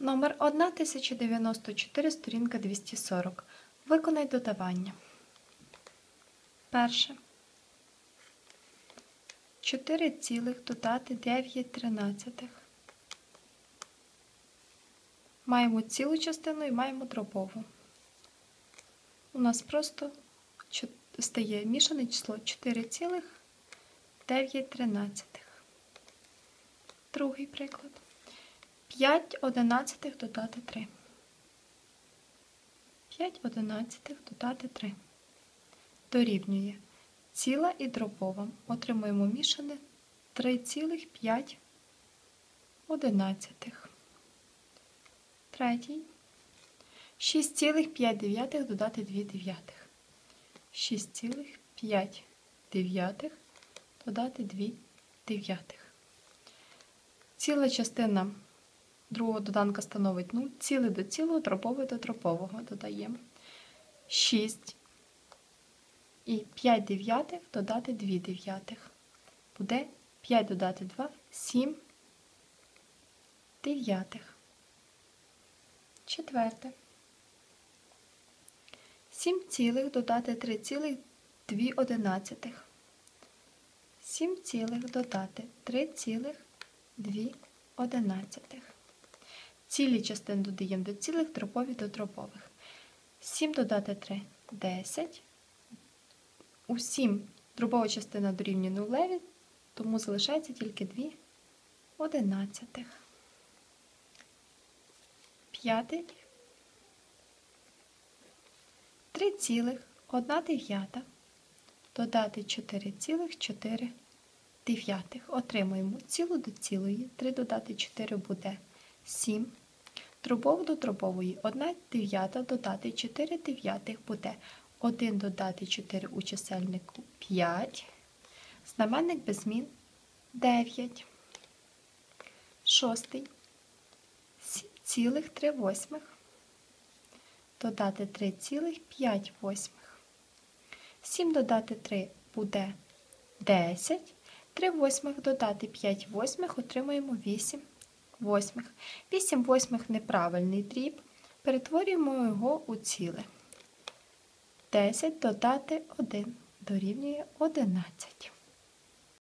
Номер 1094, сторінка 240. Виконай додавання. Перше. 4 цілих додати 9 тринадцятих. Маємо цілу частину і маємо дробову. У нас просто стає мішане число 4 цілих 9 тринадцятих. Другий приклад. 5 одинадцятих додати 3. 5 одинадцятих додати 3. Дорівнює ціла і дробова. Отримуємо мішане 3,5 одинадцятих. Третій. 6,5 додати 2 дев'ятих. 6,5 дев'ятих додати 2 дев'ятих. Ціла частина другого доданка становить 0, ціле до цілого, дробове до дробового додаємо. 6 і 5 дев'ятих додати 2 дев'ятих. Буде 5 додати 2, 7 дев'ятих. Четверте. 7 цілих додати 3 цілих 2 одинадцятих. 7 цілих додати 3 цілих 2 одинадцятих. Цілі частини додаємо до цілих, дробові до дробових. 7 додати 3 – 10. У 7 дробова частина дорівнює нулеві, тому залишається тільки 2 одинадцятих. П'ятий. 3 цілих 1 дев'ята. Додати 4 цілих 4 дев'ятих. Отримуємо цілу до цілої. 3 додати 4 буде 7. Дробову до дробової 1 дев'ята додати 4 дев'ятих буде 1 додати 4 у чисельнику 5. Знаменник без змін 9. Шостий. 7,3 восьмих. Додати 3,5 восьмих. 7 додати 3 буде 10. 3 восьмих додати 5 восьмих отримуємо 8 восьмих. 8 восьмих неправильний дріб. Перетворюємо його у ціле. 10 додати 1 дорівнює 11.